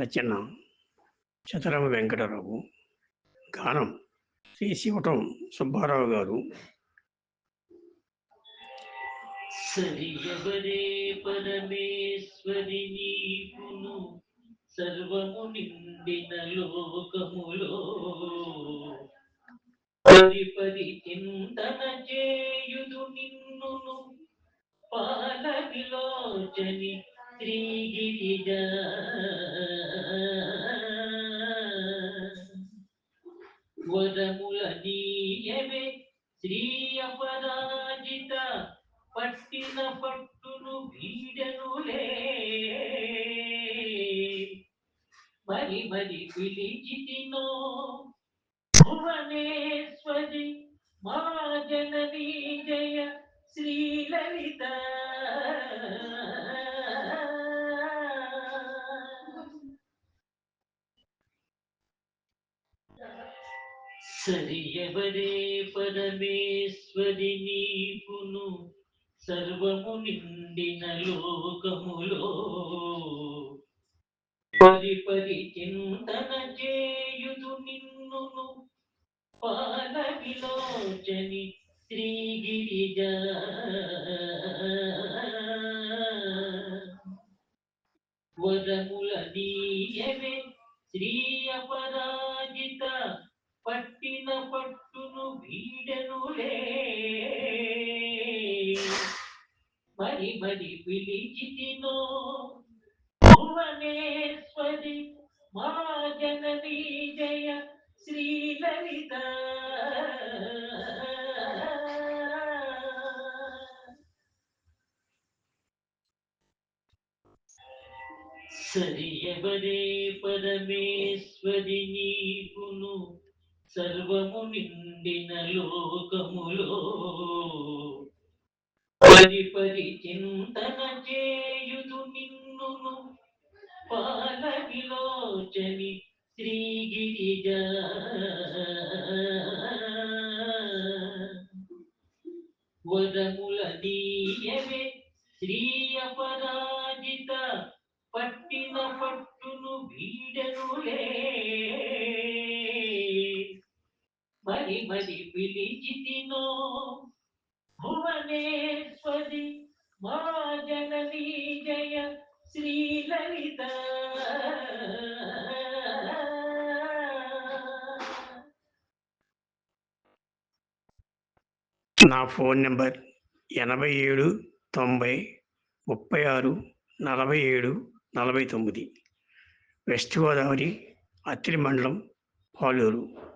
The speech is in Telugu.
రచన చతరామ వెంకటరావు. గానం శ్రీ శివటం సుబ్బారావు గారు. సరియవరే పరమేశ్వరి నీకును సర్వము నిండిన లోకములో. పరి పరి చింతన చేయుదు నిన్నును పాల విలోచని శ్రీగిరిజ. వరముల నీయమే శ్రీ అపరాజిత పట్టిన పట్టును వీడనులే మరి మరి పిలిచితినో భువనేశ్వరి మా జననీ జయ శ్రీలలిత సరియవరే పరమేశ్వరి నీపును సర్వము నిండిన లోకములో. పరి చింతన చేయుదు నిన్నును పాల విలోచని శ్రీగిరిజ. వరముల దీయవే శ్రీ అపరాజిత పట్టిన పట్టును వీడనులే మరి మరి పిలిచితినో భువనేశ్వరి మా జననీ జయ శ్రీలలిత. సరియవరే పరమేశ్వరి నీకును సర్వము నిండిన లోకములో పరి పరి చింతన చేయుదు నిన్నును పాల విలోచని శ్రీగిరిజ వరముల నీయవే శ్రీ అపరాజిత పట్టిన పట్టును మరి మరి పిలిచితినో భువనేశ్వరి మా జననీ జయ శ్రీలలిత. నా ఫోన్ నెంబర్ ఎనభై ఏడు తొంభై ముప్పై ఆరు నలభై ఏడు నలభై తొమ్మిది. వెస్ట్ గోదావరి అత్తిలి మండలం పాలూరు.